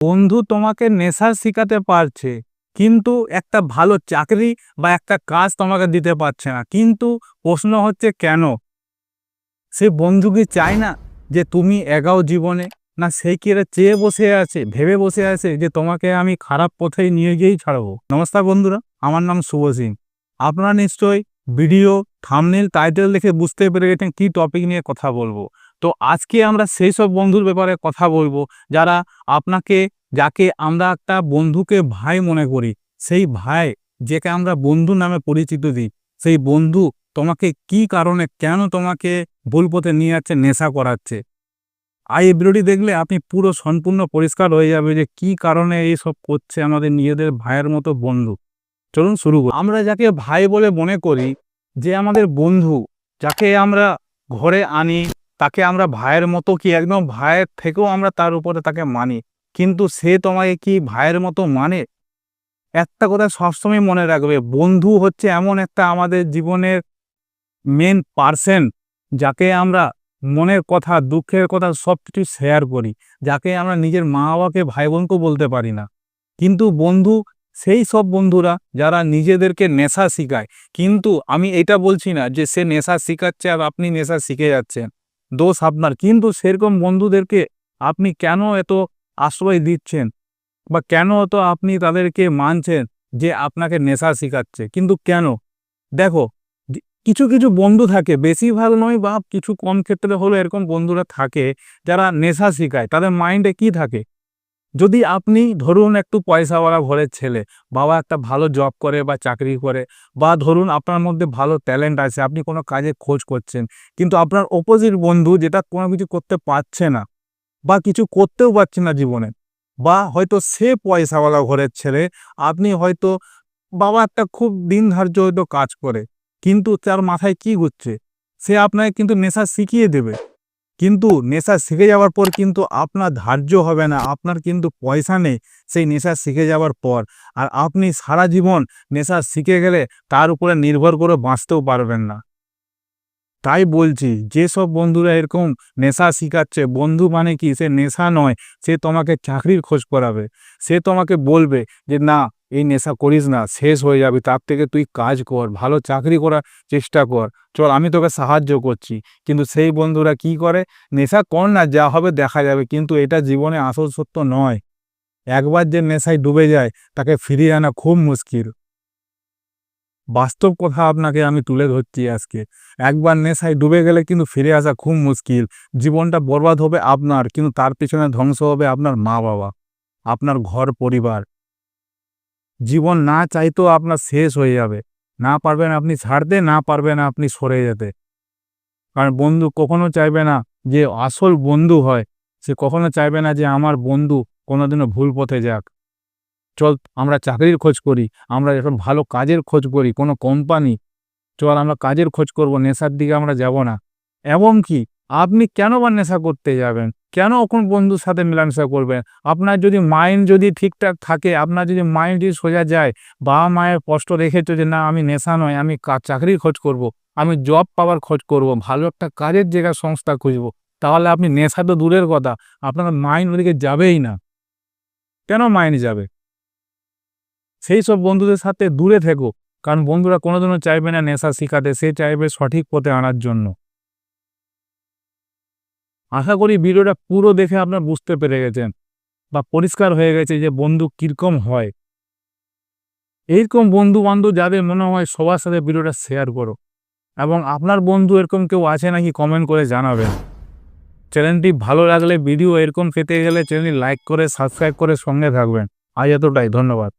বন্ধু তোমাকে নেশা শিখাতে পারছে, কিন্তু একটা ভালো চাকরি বা একটা কাজ তোমাকে দিতে পারছে না। কিন্তু প্রশ্ন হচ্ছে কেন? সে বন্ধু কি চায় না যে তুমি এগাও জীবনে? না সেই কি চেয়ে বসে আছে, ভেবে বসে আছে যে তোমাকে আমি খারাপ পথেই নিয়ে গিয়েই ছাড়বো? নমস্কার বন্ধুরা, আমার নাম শুভ সিং। আপনারা নিশ্চয়ই ভিডিও থামনেল টাইটেল দেখে বুঝতে পেরে গেছেন কী টপিক নিয়ে কথা বলব। তো আজকে আমরা সেই সব বন্ধুর ব্যাপারে কথা বলব, যারা আপনাকে, যাকে আমরা একটা বন্ধুকে ভাই মনে করি, সেই ভাই যেকে আমরা বন্ধু নামে পরিচিত দিই, সেই বন্ধু তোমাকে কি কারণে, কেন তোমাকে ভুল পথে নিয়ে যাচ্ছে, নেশা করাচ্ছে? আর এই ভিডিওটি দেখলে আপনি পুরো সম্পূর্ণ পরিষ্কার হয়ে যাবে যে কি কারণে এইসব করছে আমাদের নিজেদের ভাইয়ের মতো বন্ধু। চলুন শুরু করি। আমরা যাকে ভাই বলে মনে করি, যে আমাদের বন্ধু, যাকে আমরা ঘরে আনি তাকে আমরা ভাইয়ের মতো কি একদম ভাইয়ের থেকেও আমরা তার উপরে তাকে মানি। কিন্তু সে তোমাকে কি ভাইয়ের মতো মানে? একটা কথা সবসময় মনে রাখবে, বন্ধু হচ্ছে এমন একটা আমাদের জীবনের মেন পার্সন যাকে আমরা মনের কথা, দুঃখের কথা সব কিছু শেয়ার করি, যাকে আমরা নিজের মা বাবাকে ভাই বোনকেও বলতে পারি না। কিন্তু বন্ধু, সেই সব বন্ধুরা যারা নিজেদেরকে নেশা শিখায়, কিন্তু আমি এটা বলছি না যে সে নেশা শিখাচ্ছে আর আপনি নেশা শিখে যাচ্ছেন। দোষ আপনার। কিন্তু সেরকম বন্ধুদেরকে আপনি কেন এত আশ্রয় দিচ্ছেন? বা কেন এত আপনি তাদেরকে মানছেন যে আপনাকে নেশা শেখাচ্ছে? কিন্তু কেন? দেখো কিছু কিছু বন্ধু থাকে, বেশিরভাগ নয় বা কিছু কম ক্ষেত্রে হলো এরকম বন্ধুরা থাকে যারা নেশা শিখায়। তাদের মাইন্ডে কি থাকে? যদি আপনি ধরুন একটু পয়সাওয়ালা ঘরের ছেলে, বাবা একটা ভালো জব করে বা চাকরি করে, বা ধরুন আপনার মধ্যে ভালো ট্যালেন্ট আছে, আপনি কোনো কাজে খোঁজ করছেন, কিন্তু আপনার অপোজিট বন্ধু যেটা কোনো কিছু করতে পারছে না, বা কিছু করতেও পারছে না জীবনে, বা হয়তো সে পয়সাওয়ালা ঘরের ছেলে, আপনি হয়তো বাবা একটা খুব দিন ধার্য হয়তো কাজ করে, কিন্তু তার মাথায় কি ঘুরছে, সে আপনাকে কিন্তু নেশা শিখিয়ে দেবে। কিন্তু নেশা শিখে যাওয়ার পর কিন্তু আপনার ধার্য হবে না, আপনার কিন্তু পয়সা নেই সেই নেশা শিখে যাওয়ার পর। আর আপনি সারা জীবন নেশা শিখে গেলে তার উপরে নির্ভর করে বাঁচতেও পারবেন না। তাই বলছি, যেসব বন্ধুরা এরকম নেশা শিখাচ্ছে, বন্ধু মানে কি? সে নেশা নয়, সে তোমাকে চাকরির খোঁজ করাবে। সে তোমাকে বলবে যে, না এই নেশা করিস না, শেষ হয়ে যাবে, তার থেকে তুই কাজ কর, ভালো চাকরি করার চেষ্টা কর। চল, আমি তোকে সাহায্য করছি। কিন্তু সেই বন্ধুরা কি করে? নেশা কর না, যা হবে দেখা যাবে, কিন্তু এটা জীবনে আসল সত্য নয়। একবার যে নেশায় ডুবে যায়, তাকে ফিরিয়ে আনা খুব মুশকিল। বাস্তব কথা আপনাকে আমি তুলে ধরছি আজকে। একবার নেশায় ডুবে গেলে কিন্তু ফিরে আসা খুব মুশকিল। জীবনটা বরবাদ হবে আপনার, কিন্তু তার পিছনে ধ্বংস হবে আপনার মা বাবা আপনার ঘর পরিবার। জীবন না চাইতেও আপনার শেষ হয়ে যাবে। না পারবেন আপনি ছাড়তে, না পারবেন আপনি সরে যেতে। কারণ বন্ধু কখনো চাইবে না যে আসল বন্ধু হয়। সে কখনো চাইবে না যে আমার বন্ধু কোনোদিনও ভুল পথে যাক। চল, আমরা চাকরির খোঁজ করি, আমরা এখন ভালো কাজের খোঁজ করি, কোনো কোম্পানি। চল, আমরা কাজের খোঁজ করব, নেশার দিকে আমরা যাব না। এবং কি? আপনি কেন বা নেশা করতে যাবেন? কেন কোন বন্ধুর সাথে মেলামেশা করবেন? আপনার যদি মাইন্ড যদি ঠিকঠাক থাকে, আপনার যদি মাইন্ড যদি সোজা যায়, বাবা মায়ের কষ্ট রেখেছো যে, না, আমি নেশা নয়, আমি চাকরি খোঁজ করব। আমি জব পাওয়ার খোঁজ করব, ভালো একটা কাজের জায়গা সংস্থা খুঁজব, তাহলে আপনি নেশা তো দূরের কথা, আপনার মাইন্ড ওদিকে যাবেই না। কেন মাইন্ড যাবে? সেই সব বন্ধুদের সাথে দূরে থেকো, কারণ বন্ধুরা কোনোদিনও চাইবে না নেশা শিখাতে, সে চাইবে সঠিক পথে আনার জন্য। আশা করি ভিডিওটা পুরো দেখে আপনার বুঝতে পেরে গেছেন বা পরিষ্কার হয়ে গেছে যে বন্ধু কীরকম হয়। এইরকম বন্ধু বান্ধব যাদের মনে হয় সবার সাথে ভিডিওটা শেয়ার করো এবং আপনার বন্ধু এরকম কেউ আছে নাকি কমেন্ট করে জানাবেন। চ্যানেলটি ভালো লাগলে ভিডিও এরকম পেতে গেলে চ্যানেলটি লাইক করে সাবস্ক্রাইব করে সঙ্গে থাকবেন। আজ এতটাই, ধন্যবাদ।